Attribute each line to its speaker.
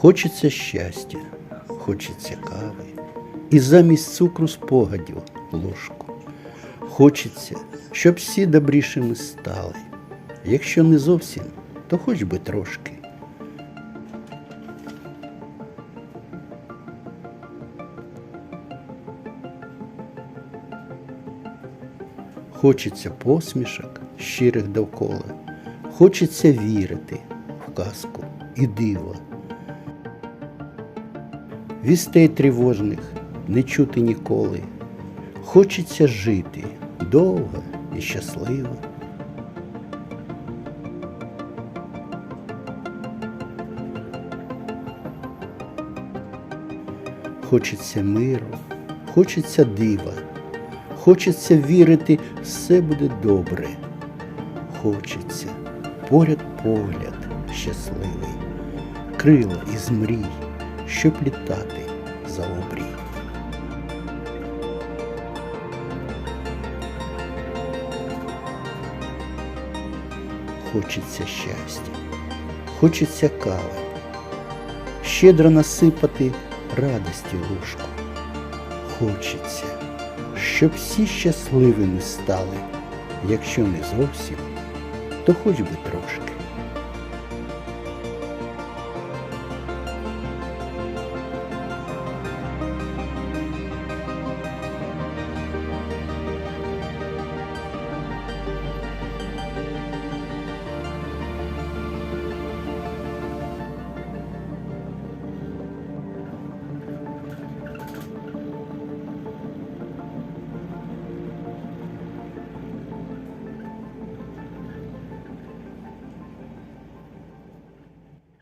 Speaker 1: Хочеться щастя, хочеться кави, і замість цукру спогадів ложку. Хочеться, щоб всі добрішими стали. Якщо не зовсім, то хоч би трошки. Хочеться посмішок щирих довкола, хочеться вірити в казку і диво. Вістей тривожних не чути ніколи. Хочеться жити довго і щасливо. Хочеться миру, хочеться дива, хочеться вірити, все буде добре. Хочеться поряд погляд щасливий, крила із мрій, щоб літати за обрій. Хочеться щастя, хочеться кави, щедро насипати радості ложку. Хочеться, щоб всі щасливими стали, якщо не зовсім, то хоч би трошки.